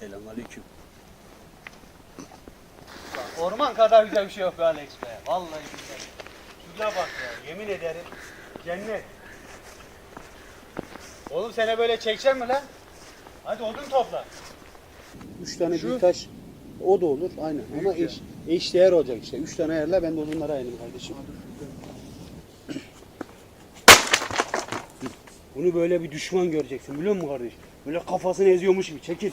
Selamünaleyküm. Orman kadar güzel bir şey yok be Alex be. Vallahi güzel. Şuraya bak ya. Yemin ederim. Cennet. Oğlum sene böyle çekecek mi lan? Hadi odun topla. Üç tane Şu- bir taş o da olur aynen ama eş, eş değer olacak işte. Üç tane ayarla ben de onları ayarlayayım kardeşim. Bunu böyle bir düşman göreceksin biliyor musun kardeş? Böyle kafasını eziyormuş gibi çekil.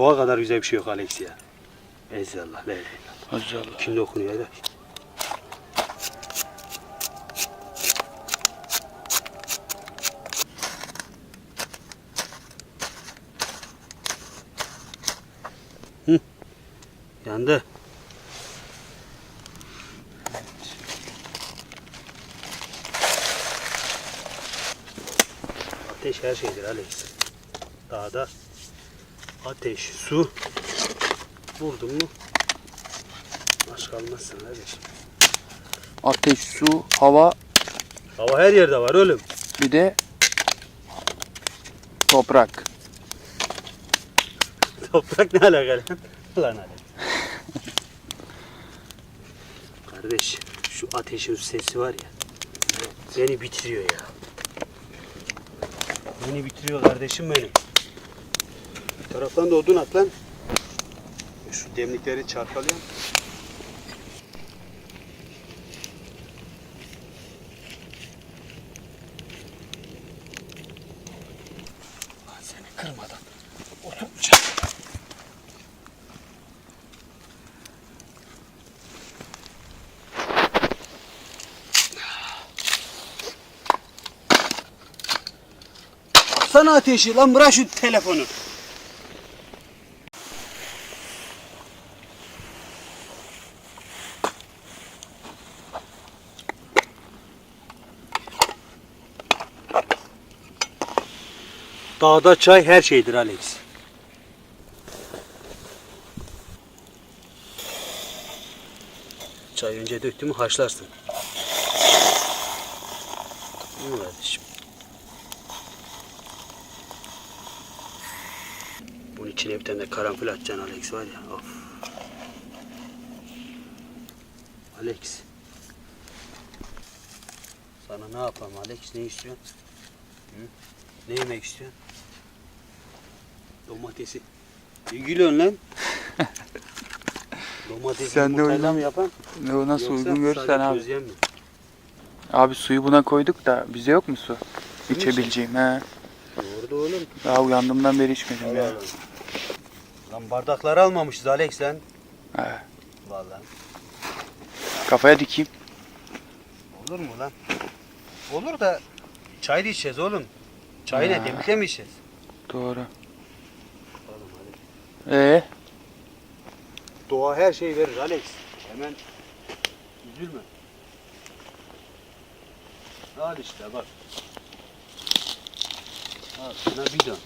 Doğa kadar güzel bir şey yok Alex ya. Ezzallah la ilahe illallah. Maşallah. Kim dokunuyor ya? Hı. Yandı. Ateş her şeydir Alex. Dağda ateş, su vurdun mu Aç kalmazsın kardeşim. Ateş, su, hava Hava her yerde var oğlum. bir de toprak. Toprak ne alakalı? Lan Alex. Kardeş şu ateşin sesi var ya. Beni bitiriyor ya. Beni bitiriyor kardeşim benim. Bir taraftan da odun at lan. Şu demlikleri çarpalayalım. Lan seni kırmadan oturmayacağım. Sana ateşi lan bırak şu telefonu. Dağda çay her şeydir Alex. Çay önce döktün mü haşlarsın. Değil mi kardeşim? Bunun içine bir tane de karanfil atacaksın Alex var ya. Of. Alex. Sana ne yapalım Alex? Ne istiyorsun? Hı? Ne yemek istiyorsun? Domatesi. Bir gülüyorsun lan. Domatesi Sen de yumurtayla mı yapan? Ne o nasıl Yoksa uygun görürsen sadece abi. közleyen mi? Abi suyu buna koyduk da bize yok mu su? İçebileceğim he. Doğru da oğlum. Daha uyandığımdan beri içmedim ya. Lan bardakları almamışız Alex lan. He. Vallahi. Kafaya dikeyim. Olur mu lan? Olur da çay da içeceğiz oğlum. Çay ne? Ha. Demlikle mi içeceğiz? Doğru. Ee, Doğa her şeyi verir Alex. Hemen üzülme. Al işte bak. Al sana bidon.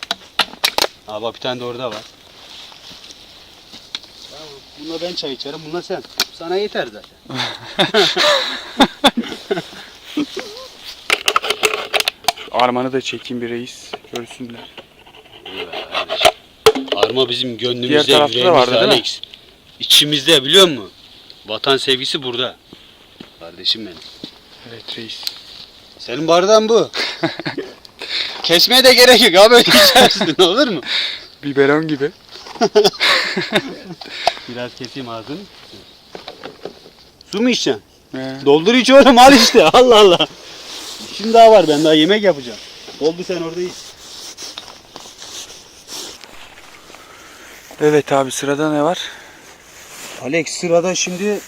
Ha bak bir tane de orada var. Bununla ben çay içerim, bununla sen. Sana yeter zaten. armanı da çekeyim bir reis. Görsünler. Arma bizim Diğer gönlümüzde, tarafta da yüreğimizde vardı, değil mi? Alex. İçimizde biliyor musun? Vatan sevgisi burada. Kardeşim benim. Evet reis. Senin bardağın bu. Kesmeye de gerek yok abi içersin olur mu? Biberon gibi. Biraz keseyim ağzını. Su mu içeceksin? He. Doldur iç oğlum al işte Allah Allah. Şimdi daha var ben daha yemek yapacağım. Doldu sen orada iç. Evet abi sırada ne var? Alex sırada şimdi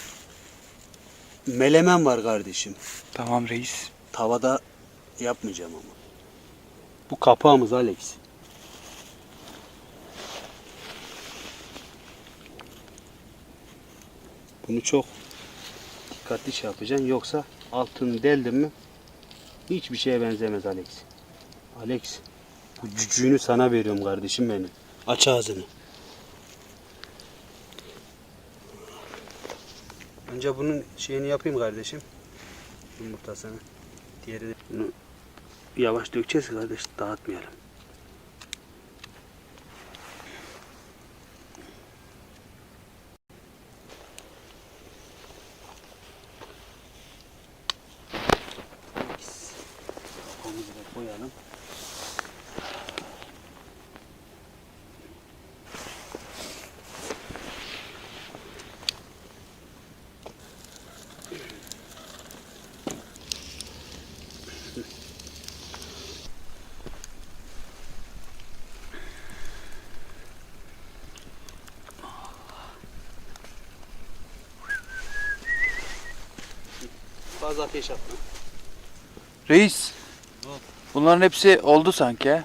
melemen var kardeşim. Tamam reis. Tavada yapmayacağım ama. Bu kapağımız Alex. Bunu çok dikkatli şey yapacaksın yoksa altını deldin mi hiçbir şeye benzemez Alex. Alex bu cücüğünü sana veriyorum kardeşim benim. Aç ağzını. Önce bunun şeyini yapayım kardeşim. Yumurtasını. Diğeri de bunu yavaş dökeceğiz kardeş dağıtmayalım. Fazla ateş atma. Reis. Bunların hepsi oldu sanki ha.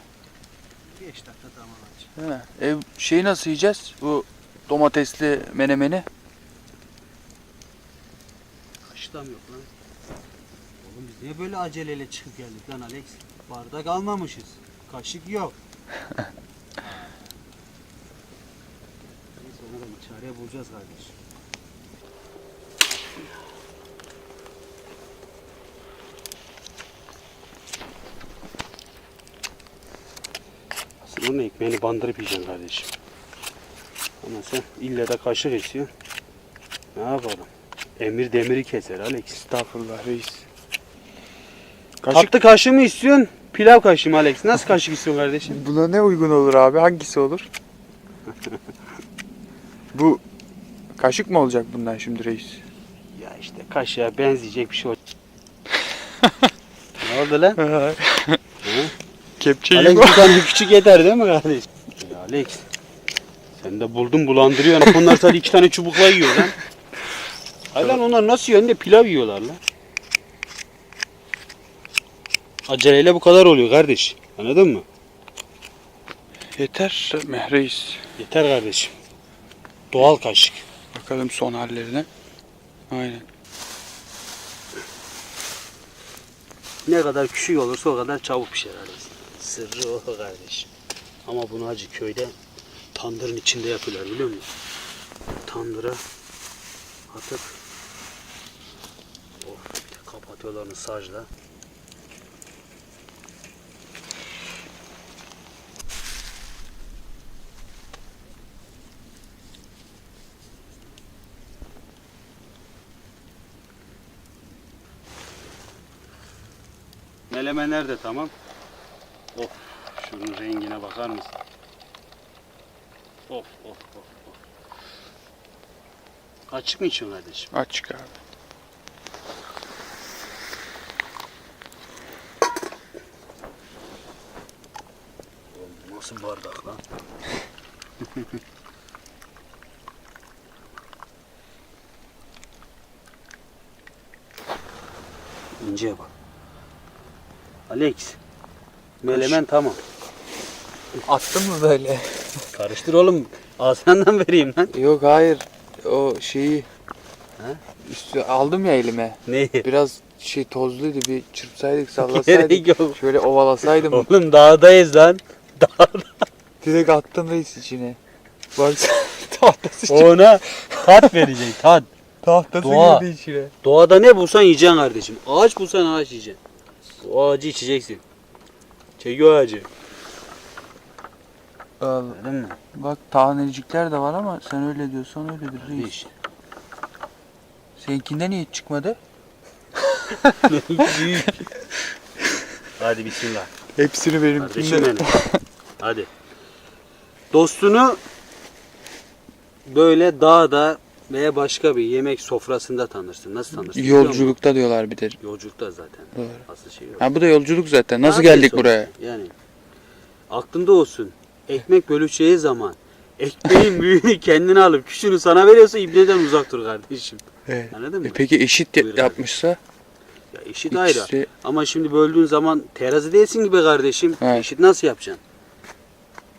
5 dakika tamam aç. Mi? Ev şeyi nasıl yiyeceğiz? Bu domatesli menemeni. Kaşıklam yok lan. Oğlum biz niye böyle aceleyle çıkıp geldik lan Alex? Bardak almamışız. Kaşık yok. Neyse ona da bir çare bulacağız kardeş. Onun ekmeğini bandırıp yiyeceksin kardeşim. Ama sen ille de kaşık istiyorsun. Ne yapalım? Emir demiri keser Alex. Estağfurullah reis. Kaşık Tatlı kaşığı mı istiyorsun? Pilav kaşığı mı Alex? Nasıl kaşık istiyorsun kardeşim? buna ne uygun olur abi? Hangisi olur? Bu kaşık mı olacak bundan şimdi reis? Ya işte kaşığa benzeyecek bir şey olacak. ne oldu lan? Kepçe Alex bir tane küçük yeter değil mi kardeş? Ya Alex. Sen de buldun bulandırıyorsun. Onlar sadece iki tane çubukla yiyor lan. Hayır lan onlar nasıl yiyor? Hem de pilav yiyorlar lan. Aceleyle bu kadar oluyor kardeş. Anladın mı? Yeter mi reis? Yeter kardeşim. Doğal kaşık. Bakalım son hallerine. Aynen. Ne kadar küçük olursa o kadar çabuk pişer Alex. Sırrı o kardeşim. Ama bunu acı köyde tandırın içinde yapıyorlar biliyor musun? Tandıra atıp of, bir de kapatıyorlar onu sacla. Melemenler de tamam. Of şunun rengine bakar mısın? Of of of of. Açık mı içiyorsun kardeşim? Açık abi. Oğlum Nasıl bardak lan? İnceye bak. Alex. Melemen tamam. Attın mı böyle? Karıştır oğlum. Ağzından vereyim lan. Yok hayır. O şeyi Ha? üstü aldım ya elime. Neyi? Biraz şey tozluydu bir çırpsaydık sallasaydık. Şöyle ovalasaydım. Oğlum dağdayız lan. Dağda. Direkt attım reis içine. Bak tahtası, Ona tat verecek tat. tahtası Doğa. girdi içine. Doğada ne bulsan yiyeceksin kardeşim. Ağaç bulsan ağaç yiyeceksin. O ağacı içeceksin. O ağacı. Al, Anladın mı? bak tanecikler de var ama sen öyle diyorsan öyledir reis. Değiş. Seninkinden niye hiç çıkmadı? Büyük. Hadi bismillah. Hepsini Kardeşim benim. Hadi. Dostunu böyle dağda veya başka bir yemek sofrasında tanırsın. Nasıl tanırsın? Yolculukta diyorlar bir de. Yolculukta zaten. Doğru. Asıl şey yok. Ha bu da yolculuk zaten. Nasıl Ne geldik yapıyorsun? buraya? Yani aklında olsun. Ekmek bölüşeceği zaman ekmeğin büyüğünü kendine alıp küçüğünü sana veriyorsa ibneden uzak dur kardeşim. Evet. Anladın mı? E peki eşit Buyur yapmışsa Ya eşit ayrı. ikisi Ama şimdi böldüğün zaman terazi değilsin gibi kardeşim. Evet. Eşit nasıl yapacaksın?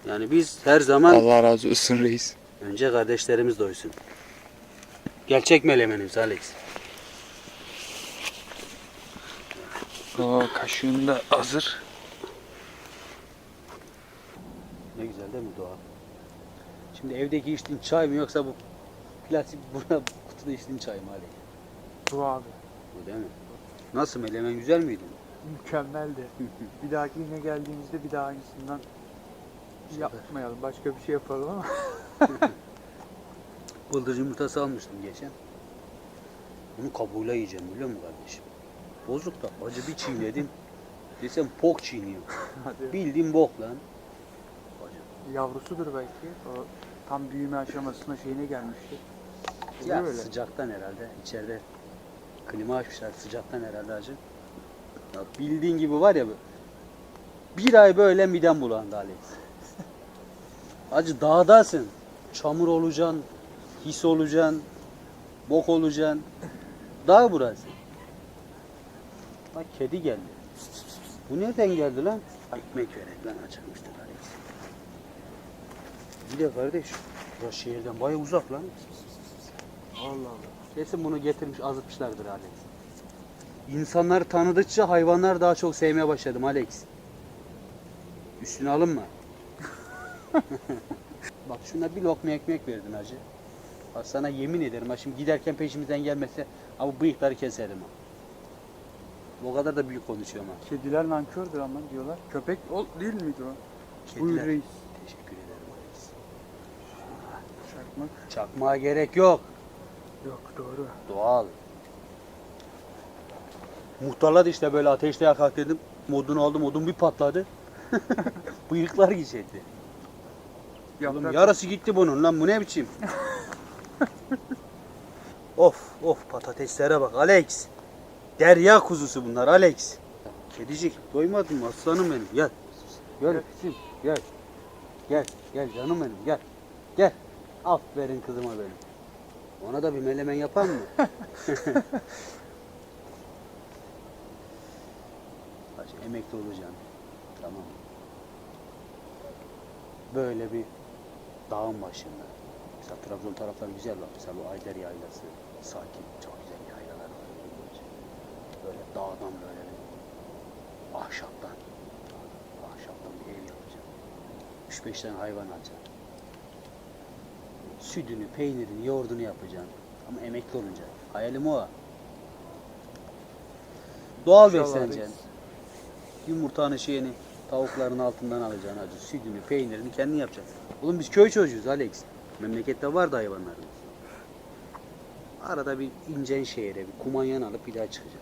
Yani biz her zaman Allah razı olsun reis. önce kardeşlerimiz doysun. Gerçek melemenimiz Alex. O kaşığın da hazır. Ne güzel değil mi doğa? Şimdi evdeki içtiğin çay mı yoksa bu plastik burada kutuda içtiğin çay mı Alex? Su abi. Bu değil mi? Nasıl melemen güzel miydi? Mükemmeldi. Bir dahaki yine geldiğimizde bir daha aynısından yapmayalım. Başka bir şey yapalım ama. Bıldırcın yumurtası almıştım geçen. Bunu kabuğuyla yiyeceğim biliyor musun kardeşim? Bozuk da acı bir çiğnedim. Desem pok çiğniyor. Hadi. Bildiğin bok lan. Acı. Yavrusudur belki. O tam büyüme aşamasına şeyine gelmişti. Ya öyle. sıcaktan herhalde. içeride klima açmışlar sıcaktan herhalde acı. Ya bildiğin gibi var ya bir ay böyle midem bulandı Alex. Acı dağdasın. Çamur olacaksın. His olacaksın. Bok olacaksın. Dağ burası. Bak kedi geldi. Bu nereden geldi lan? Ekmek verek lan acıkmıştır Alex. Bir de kardeş. Burası şehirden baya uzak lan. Allah Allah. Kesin bunu getirmiş azıtmışlardır Alex. İnsanları tanıdıkça hayvanlar daha çok sevmeye başladım Alex. Üstüne alınma. Bak şuna bir lokma ekmek verdin hacı. Bak sana yemin ederim ha şimdi giderken peşimizden gelmese bu bıyıkları keserim ha. O kadar da büyük konuşuyorum ha. Kediler nankördür ama diyorlar. Köpek ol değil miydi o? Buyur Kediler. reis. Teşekkür ederim Alex. Çakmak. Çakmağa gerek yok. Yok doğru. Doğal. Muhtarla da işte böyle ateşte yakak dedim. Modunu aldım, odun bir patladı. Bıyıklar geçirdi. Oğlum yarısı gitti bunun lan bu ne biçim? of of patateslere bak Alex. Derya kuzusu bunlar Alex. Kedicik doymadın mı aslanım benim gel. Gel kızım gel. Gel gel canım benim gel. Gel. Aferin kızıma benim. Ona da bir melemen yapar mı? Bak emekli olacaksın. Tamam? Böyle bir dağın başında. Mesela Trabzon tarafları güzel bak. Mesela bu Ayder Yaylası. Sakin, çok güzel yaylalar var. Böyle dağdan böyle bir ahşaptan. Ahşaptan bir ev yapacaksın. 3-5 tane hayvan alacaksın. Sütünü, peynirini, yoğurdunu yapacaksın. Ama emekli olunca. Hayalim o. Doğal besleneceksin. reis. Yumurtanın şeyini tavukların altından alacaksın acı. Sütünü, peynirini kendin yapacaksın. Oğlum biz köy çocuğuyuz Alex. Memlekette var da hayvanlarımız. Arada bir incen şehre, bir kumanyan alıp bir daha çıkacaksın.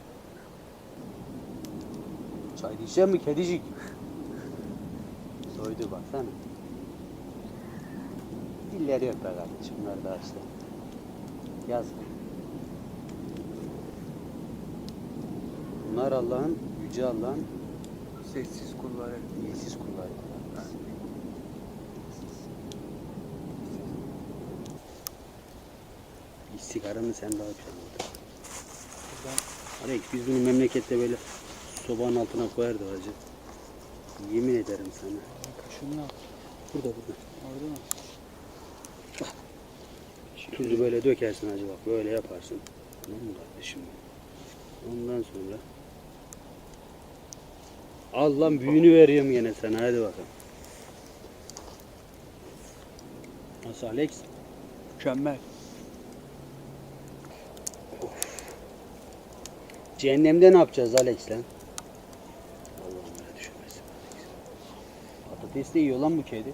Çay diyecek mi kedicik? Soydu baksana. Dilleri yok be kardeşim bunlar da işte. Yazık. Bunlar Allah'ın, Yüce Allah'ın Sessiz kulları. Yetsiz kulları. Bir sigaranı sen daha güzel oldu. Alex biz bunu memlekette böyle sobanın altına koyardık hacı. Yemin ederim sana. Kaşınıyor. Burada burada. Orada mı? Tuzu böyle dökersin hacı bak böyle yaparsın. Tamam mı kardeşim? Ondan sonra Al lan büyüğünü veriyorum yine sana hadi bakalım. Nasıl Alex? Mükemmel. Cehennemde ne yapacağız Alex lan? Allah'ım öyle düşünmesin Alex. Patates de yiyor lan bu kedi.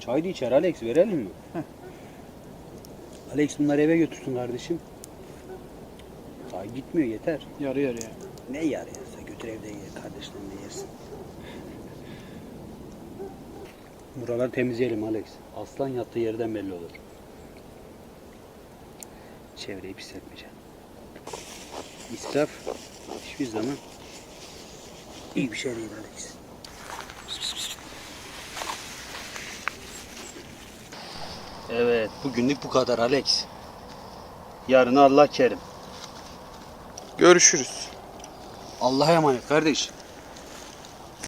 Çay da içer Alex verelim mi? Alex bunları eve götürsün kardeşim. Çay gitmiyor yeter. Yarı yarıya. Ne yarıyorsa götür evde ye kardeşlerine yersin. Buraları temizleyelim Alex. Aslan yattığı yerden belli olur. Çevreyi pisletmeyeceğim. İsraf hiçbir zaman iyi bir şey değil Alex. Evet, bugünlük bu kadar Alex. Yarın Allah kerim. Görüşürüz. Allah'a emanet kardeş.